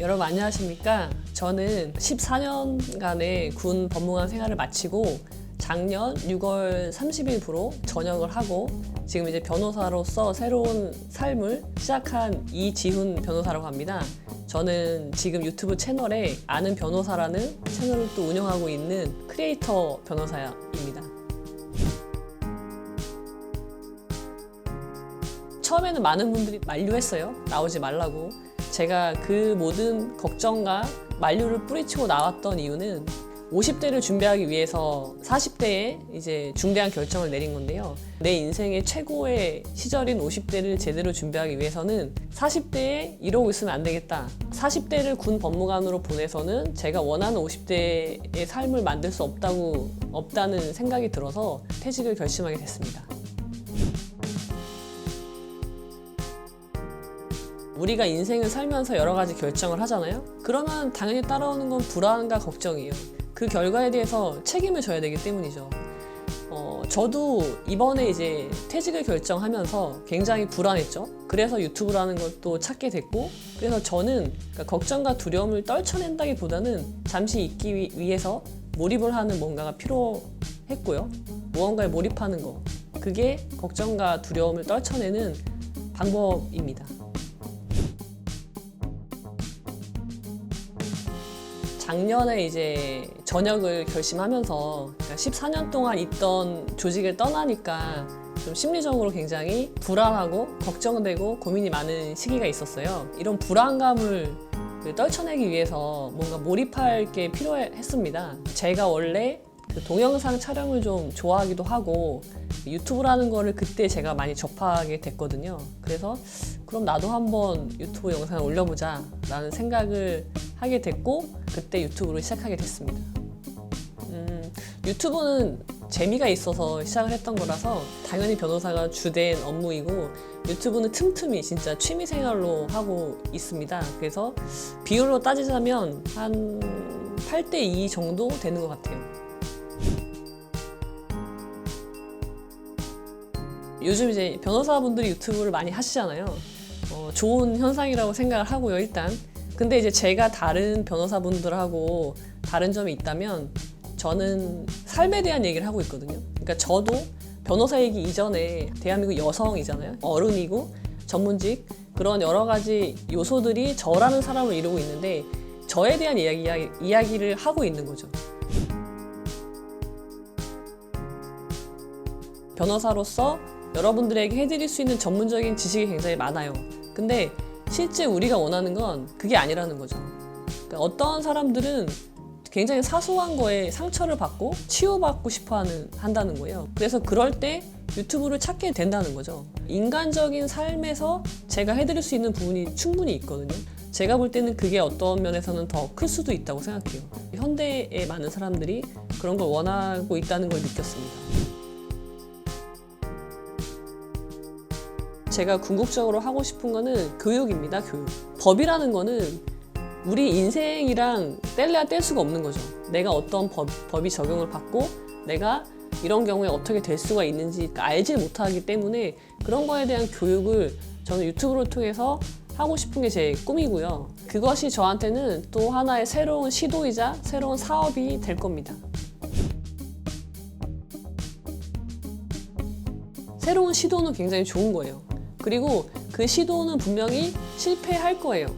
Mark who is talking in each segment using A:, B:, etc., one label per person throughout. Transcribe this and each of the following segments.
A: 여러분 안녕하십니까? 저는 14년간의 군 법무관 생활을 마치고 작년 6월 30일부로 전역을 하고 지금 이제 변호사로서 새로운 삶을 시작한 이지훈 변호사라고 합니다. 저는 지금 유튜브 채널에 아는 변호사라는 채널을 또 운영하고 있는 크리에이터 변호사입니다. 처음에는 많은 분들이 만류했어요. 나오지 말라고. 제가 그 모든 걱정과 만류를 뿌리치고 나왔던 이유는 50대를 준비하기 위해서 40대에 이제 중대한 결정을 내린 건데요. 내 인생의 최고의 시절인 50대를 제대로 준비하기 위해서는 40대에 이러고 있으면 안 되겠다. 40대를 군 법무관으로 보내서는 제가 원하는 50대의 삶을 만들 수 없다고 없다는 생각이 들어서 퇴직을 결심하게 됐습니다. 우리가 인생을 살면서 여러 가지 결정을 하잖아요. 그러면 당연히 따라오는 건 불안과 걱정이에요. 그 결과에 대해서 책임을 져야 되기 때문이죠. 어, 저도 이번에 이제 퇴직을 결정하면서 굉장히 불안했죠. 그래서 유튜브라는 것도 찾게 됐고, 그래서 저는 그러니까 걱정과 두려움을 떨쳐낸다기보다는 잠시 있기 위- 위해서 몰입을 하는 뭔가가 필요했고요. 무언가에 몰입하는 거. 그게 걱정과 두려움을 떨쳐내는 방법입니다. 작년에 이제 전역을 결심하면서 14년 동안 있던 조직을 떠나니까 좀 심리적으로 굉장히 불안하고 걱정되고 고민이 많은 시기가 있었어요. 이런 불안감을 떨쳐내기 위해서 뭔가 몰입할 게 필요했습니다. 제가 원래 그 동영상 촬영을 좀 좋아하기도 하고 유튜브라는 거를 그때 제가 많이 접하게 됐거든요. 그래서 그럼 나도 한번 유튜브 영상을 올려보자 라는 생각을 하게 됐고 그때 유튜브를 시작하게 됐습니다. 음, 유튜브는 재미가 있어서 시작을 했던 거라서 당연히 변호사가 주된 업무이고 유튜브는 틈틈이 진짜 취미 생활로 하고 있습니다. 그래서 비율로 따지자면 한 8대 2 정도 되는 것 같아요. 요즘 이제 변호사분들이 유튜브를 많이 하시잖아요. 어, 좋은 현상이라고 생각을 하고요, 일단. 근데 이제 제가 다른 변호사분들하고 다른 점이 있다면 저는 삶에 대한 얘기를 하고 있거든요. 그러니까 저도 변호사이기 이전에 대한민국 여성이잖아요. 어른이고 전문직 그런 여러 가지 요소들이 저라는 사람을 이루고 있는데 저에 대한 이야기, 이야기를 하고 있는 거죠. 변호사로서 여러분들에게 해드릴 수 있는 전문적인 지식이 굉장히 많아요. 근데 실제 우리가 원하는 건 그게 아니라는 거죠. 그러니까 어떤 사람들은 굉장히 사소한 거에 상처를 받고 치유받고 싶어 하는, 한다는 거예요. 그래서 그럴 때 유튜브를 찾게 된다는 거죠. 인간적인 삶에서 제가 해드릴 수 있는 부분이 충분히 있거든요. 제가 볼 때는 그게 어떤 면에서는 더 클 수도 있다고 생각해요. 현대의 많은 사람들이 그런 걸 원하고 있다는 걸 느꼈습니다. 제가 궁극적으로 하고 싶은 거는 교육입니다, 교육. 법이라는 거는 우리 인생이랑 뗄래야 뗄 수가 없는 거죠. 내가 어떤 법, 법이 적용을 받고 내가 이런 경우에 어떻게 될 수가 있는지 알지 못하기 때문에 그런 거에 대한 교육을 저는 유튜브를 통해서 하고 싶은 게 제 꿈이고요. 그것이 저한테는 또 하나의 새로운 시도이자 새로운 사업이 될 겁니다. 새로운 시도는 굉장히 좋은 거예요. 그리고 그 시도는 분명히 실패할 거예요.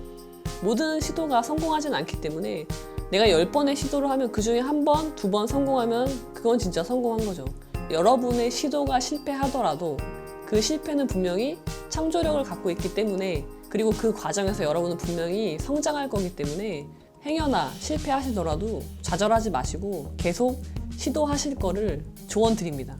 A: 모든 시도가 성공하진 않기 때문에 내가 10번의 시도를 하면 그 중에 한 번, 두 번 성공하면 그건 진짜 성공한 거죠. 여러분의 시도가 실패하더라도 그 실패는 분명히 창조력을 갖고 있기 때문에 그리고 그 과정에서 여러분은 분명히 성장할 거기 때문에 행여나 실패하시더라도 좌절하지 마시고 계속 시도하실 거를 조언 드립니다.